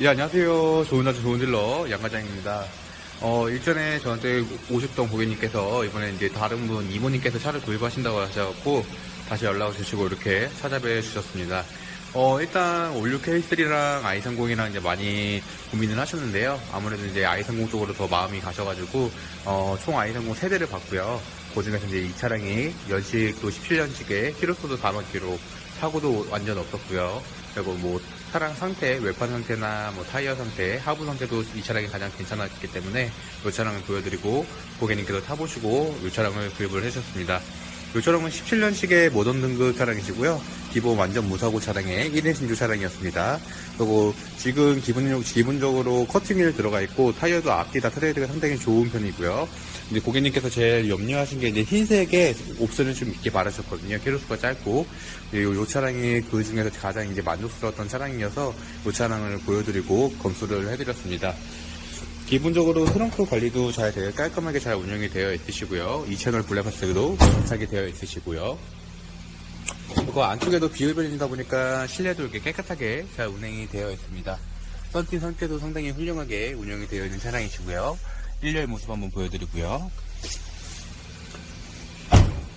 예, 안녕하세요. 좋은 날씨 좋은 딜러 양과장입니다. 어, 일전에 저한테 오셨던 고객님께서 이번에 이제 다른 분 이모님께서 차를 구입하신다고 하셔갖고 다시 연락을 주시고 이렇게 찾아뵈 주셨습니다. 어, 일단 올류 K3랑 i30이랑 이제 많이 고민을 하셨는데요. 아무래도 이제 i30 쪽으로 더 마음이 가셔가지고, 어, 총 i30 세대를 봤고요. 이제 이 차량이 연식도 17년식에 키로수도 4만 킬로, 사고도 완전 없었고요. 그리고 뭐 차량 상태, 외판 상태나 뭐 타이어 상태, 하부 상태도 이 차량이 가장 괜찮았기 때문에 이 차량을 보여드리고 고객님께서 타보시고 이 차량을 구입을 해주셨습니다. 이 차량은 17년식의 모던 등급 차량이시고요. 기본 완전 무사고 차량의 1인 신주 차량이었습니다. 그리고 지금 기본, 기본적으로 커팅휠 들어가 있고 타이어도 앞뒤 다 트레이드가 상당히 좋은 편이고요. 이제 고객님께서 제일 염려하신 게 이제 흰색에 옵션을 좀 있게 바르셨거든요. 키로수가 짧고 그리고 이 차량이 그 중에서 가장 이제 만족스러웠던 차량이어서 이 차량을 보여드리고 검수를 해드렸습니다. 기본적으로 트렁크 관리도 잘 되어 깔끔하게 잘 운영이 되어 있으시고요. 이 채널 블랙박스도 장착이 되어 있으시고요. 그리고 안쪽에도 비흡연이다 보니까 실내도 이렇게 깨끗하게 잘 운행이 되어 있습니다. 썬팅 상태도 상당히 훌륭하게 운영이 되어 있는 차량이시고요. 1열 모습 한번 보여드리고요.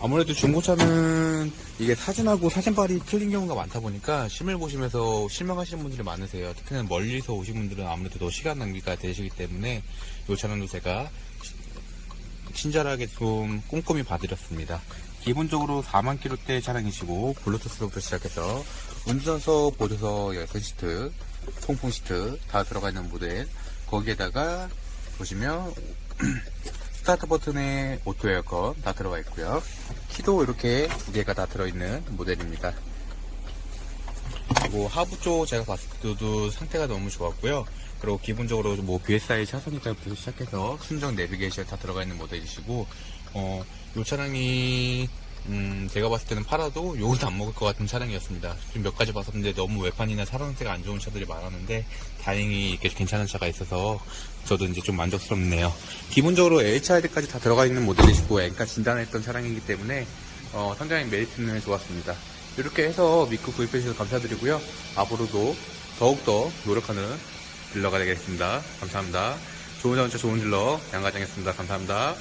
아무래도 중고차는 이게 사진하고 사진발이 틀린 경우가 많다 보니까 실물 보시면서 실망하시는 분들이 많으세요. 특히나 멀리서 오신 분들은 아무래도 더 시간 낭비가 되시기 때문에 이 차량도 제가 친절하게 좀 꼼꼼히 봐드렸습니다. 기본적으로 4만 킬로대 차량이시고 블루투스로부터 시작해서 운전석, 보조석, 열선 시트, 통풍 시트 다 들어가 있는 모델 거기에다가 보시면 스타트 버튼에 오토 에어컨 다 들어가 있고요. 키도 이렇게 두 개가 다 들어있는 모델입니다. 그리고 하부 쪽 제가 봤을 때도 상태가 너무 좋았고요. 그리고 기본적으로 뭐 BSI 차선이부터 시작해서 순정 내비게이션 다 들어가 있는 모델이시고, 어, 이 차량이 음, 제가 봤을 때는 팔아도 욕을 안 먹을 것 같은 차량이었습니다. 지금 몇 가지 봤었는데 너무 외판이나 차량 상태가 안 좋은 차들이 많았는데 다행히 이렇게 괜찮은 차가 있어서 저도 이제 좀 만족스럽네요. 기본적으로 HID까지 다 들어가 있는 모델이시고 엔가 진단했던 차량이기 때문에 어, 상당히 메리트는 좋았습니다. 이렇게 해서 믿고 구입해 주셔서 감사드리고요. 앞으로도 더욱더 노력하는 딜러가 되겠습니다. 감사합니다. 좋은 자동차 좋은 딜러 양과장이었습니다. 감사합니다.